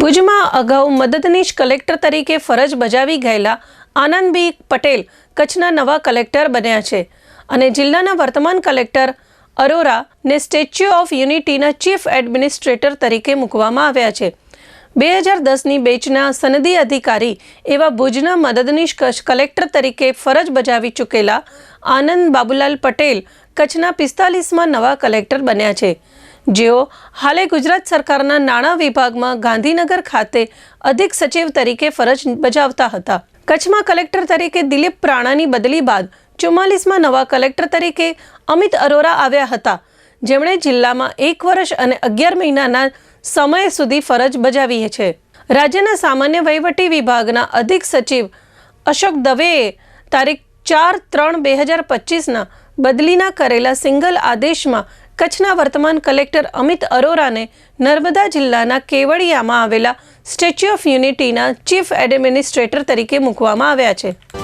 ભુજમાં અગાઉ મદદનીશ કલેક્ટર તરીકે ફરજ બજાવી ગયેલા આનંદબી પટેલ કચ્છના નવા કલેક્ટર બન્યા છે અને જિલ્લાના વર્તમાન કલેક્ટર અરોરાને સ્ટેચ્યુ ઓફ યુનિટીના ચીફ એડમિનિસ્ટ્રેટર તરીકે મૂકવામાં આવ્યા છે. બે હજાર દસની બેચના સનદી અધિકારી એવા ભુજના મદદનીશ કલેક્ટર તરીકે ફરજ બજાવી ચૂકેલા આનંદ બાબુલાલ પટેલ કચ્છના પિસ્તાલીસમાં નવા કલેક્ટર બન્યા છે. જેઓ હાલે ગુજરાત સરકારના નાણાં વિભાગમાં ગાંધીનગર ખાતે અધિક સચિવ તરીકે ફરજ બજાવતા હતા. કચ્છમાં કલેક્ટર તરીકે દિલીપ પ્રાણાની બદલી બાદ ચુમ્માલીસમાં નવા કલેક્ટર તરીકે અમિત અરોરા આવ્યા હતા. જેમણે જિલ્લામાં એક વર્ષ અને અગિયાર મહિનાના સમય સુધી ફરજ બજાવી છે. રાજ્યના સામાન્ય વહીવટી વિભાગના અધિક સચિવ અશોક દવેએ તારીખ ચાર ત્રણ બે હજાર પચીસના બદલીના કરેલા સિંગલ આદેશમાં કચ્છના વર્તમાન કલેક્ટર અમિત અરોરાને નર્મદા જિલ્લાના કેવડિયામાં આવેલા સ્ટેચ્યુ ઓફ યુનિટીના ચીફ એડમિનિસ્ટ્રેટર તરીકે મૂકવામાં આવ્યા છે.